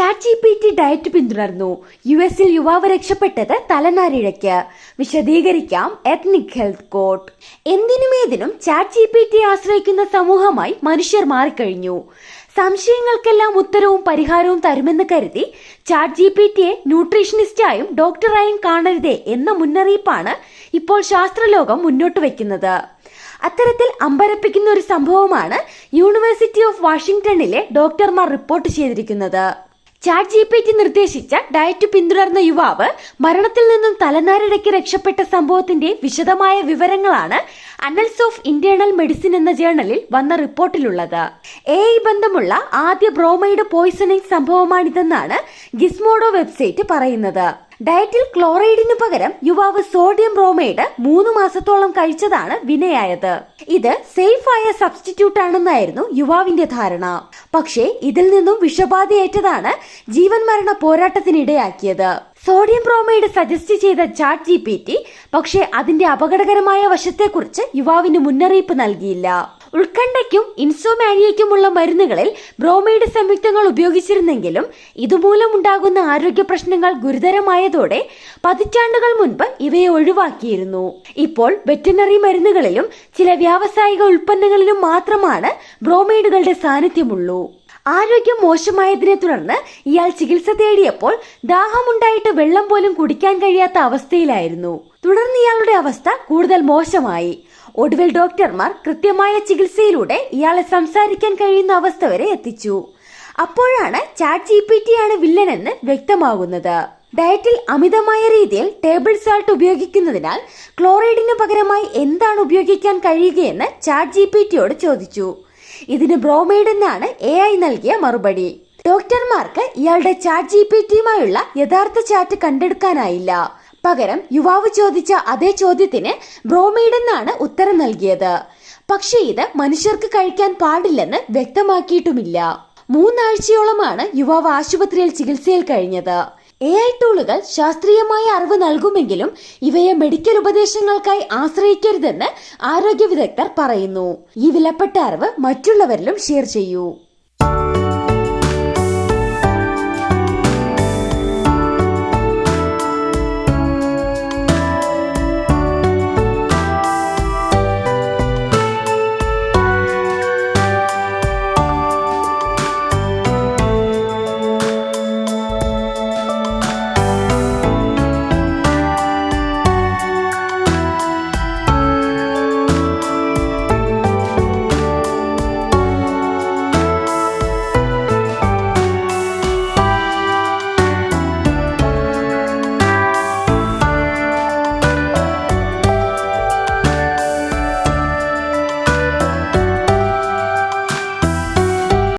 Chat G P T diet പിന്തുടർന്നു. U എസിൽ യുവാവ് രക്ഷപ്പെട്ടത് തലനാരിഴയ്ക്ക്. വിശദീകരിക്കാം എത്നിക് ഹെൽത്ത് കോഡ്. എന്തിനും ഏതിനും ചാറ്റ് ജി പി ടി ആശ്രയിക്കുന്ന സമൂഹമായി മനുഷ്യർ മാറിക്കഴിഞ്ഞു. സംശയങ്ങൾക്കെല്ലാം ഉത്തരവും പരിഹാരവും തരുമെന്ന് കരുതി ചാറ്റ് ജി പി ടിയെ ന്യൂട്രീഷനിസ്റ്റായും ഡോക്ടറായും കാണരുതേ എന്ന മുന്നറിയിപ്പാണ് ഇപ്പോൾ ശാസ്ത്രലോകം മുന്നോട്ട് വയ്ക്കുന്നത്. അത്തരത്തിൽ അമ്പരപ്പിക്കുന്ന ഒരു സംഭവമാണ് യൂണിവേഴ്സിറ്റി ഓഫ് വാഷിംഗ്ടണിലെ ഡോക്ടർമാർ റിപ്പോർട്ട് ചെയ്തിരിക്കുന്നത്. ചാറ്റ് ജി പി ടി നിർദ്ദേശിച്ച ഡയറ്റ് പിന്തുടർന്ന യുവാവ് മരണത്തിൽ നിന്നും തലനാരിഴയ്ക്ക് രക്ഷപ്പെട്ട സംഭവത്തിന്റെ വിശദമായ വിവരങ്ങളാണ് അനൽസ് ഓഫ് ഇന്റേണൽ മെഡിസിൻ എന്ന ജേണലിൽ വന്ന റിപ്പോർട്ടിലുള്ളത്. എ ഐ ബന്ധമുള്ള ആദ്യ ബ്രോമൈഡ് പോയിസണിംഗ് സംഭവമാണിതെന്നാണ് ഗിസ്മോഡോ വെബ്സൈറ്റ് പറയുന്നത്. ഡയറ്റിൽ ക്ലോറൈഡിനു പകരം യുവാവ് സോഡിയം ബ്രോമൈഡ് മൂന്ന് മാസത്തോളം കഴിച്ചതാണ് വിനയായത്. ഇത് സേഫ് ആയ സബ്സ്റ്റിറ്റ്യൂട്ട് ആണെന്നായിരുന്നു യുവാവിന്റെ ധാരണ. പക്ഷേ ഇതിൽ നിന്നും വിഷബാധയേറ്റതാണ് ജീവൻ മരണ പോരാട്ടത്തിനിടയാക്കിയത്. സോഡിയം ബ്രോമൈഡ് സജസ്റ്റ് ചെയ്ത ചാറ്റ് ജി പി ടി പക്ഷേ അതിന്റെ അപകടകരമായ വശത്തെക്കുറിച്ച് യുവാവിന് മുന്നറിയിപ്പ് നൽകിയില്ല. ഉത്കണ്ഠയ്ക്കും ഇൻസോമാനിയയ്ക്കുമുള്ള മരുന്നുകളിൽ ബ്രോമൈഡ് സംയുക്തങ്ങൾ ഉപയോഗിച്ചിരുന്നെങ്കിലും ഇതുമൂലമുണ്ടാകുന്ന ആരോഗ്യ പ്രശ്നങ്ങൾ ഗുരുതരമായതോടെ പതിറ്റാണ്ടുകൾ മുൻപ് ഇവയെ ഒഴിവാക്കിയിരുന്നു. ഇപ്പോൾ വെറ്റിനറി മരുന്നുകളിലും ചില വ്യാവസായിക ഉൽപ്പന്നങ്ങളിലും മാത്രമാണ് ബ്രോമൈഡുകളുടെ സാന്നിധ്യമുള്ളൂ. ആരോഗ്യം മോശമായതിനെ തുടർന്ന് ഇയാൾ ചികിത്സ തേടിയപ്പോൾ ദാഹമുണ്ടായിട്ട് വെള്ളം പോലും കുടിക്കാൻ കഴിയാത്ത അവസ്ഥയിലായിരുന്നു. തുടർന്ന് ഇയാളുടെ അവസ്ഥ കൂടുതൽ മോശമായി. ഒടുവിൽ ഡോക്ടർമാർ കൃത്യമായ ചികിത്സയിലൂടെ ഇയാളെ സംസാരിക്കാൻ കഴിയുന്ന അവസ്ഥ വരെ എത്തിച്ചു. അപ്പോഴാണ് ചാറ്റ് ജി പി ടി ആണ് വില്ലനെന്ന് വ്യക്തമാകുന്നത്. ഡയറ്റിൽ അമിതമായ രീതിയിൽ ടേബിൾ സാൾട്ട് ഉപയോഗിക്കുന്നതിനാൽ ക്ലോറൈഡിന് പകരമായി എന്താണ് ഉപയോഗിക്കാൻ കഴിയുകയെന്ന് ചാറ്റ് ജി ചോദിച്ചു. ഇതിന് ബ്രോമൈഡ് എന്നാണ് എ ഐ നൽകിയ മറുപടി. ഡോക്ടർമാർക്ക് ഇയാളുടെ ചാറ്റ് ജി പി ടിയുമായുള്ള യഥാർത്ഥ ചാറ്റ് കണ്ടെടുക്കാനായില്ല. പകരം യുവാവ് ചോദിച്ച അതേ ചോദ്യത്തിന് ബ്രോമൈഡ് എന്നാണ് ഉത്തരം നൽകിയത്. പക്ഷേ ഇത് മനുഷ്യർക്ക് കഴിക്കാൻ പാടില്ലെന്ന് വ്യക്തമാക്കിയിട്ടുമില്ല. മൂന്നാഴ്ചയോളമാണ് യുവാവ് ആശുപത്രിയിൽ ചികിത്സയിൽ കഴിഞ്ഞത്. എ ഐ ടൂളുകൾ ശാസ്ത്രീയമായ അറിവ് നൽകുമെങ്കിലും ഇവയെ മെഡിക്കൽ ഉപദേശങ്ങൾക്കായി ആശ്രയിക്കരുതെന്ന് ആരോഗ്യ വിദഗ്ധർ പറയുന്നു. ഈ വിലപ്പെട്ട അറിവ് മറ്റുള്ളവരിലും ഷെയർ ചെയ്യൂ.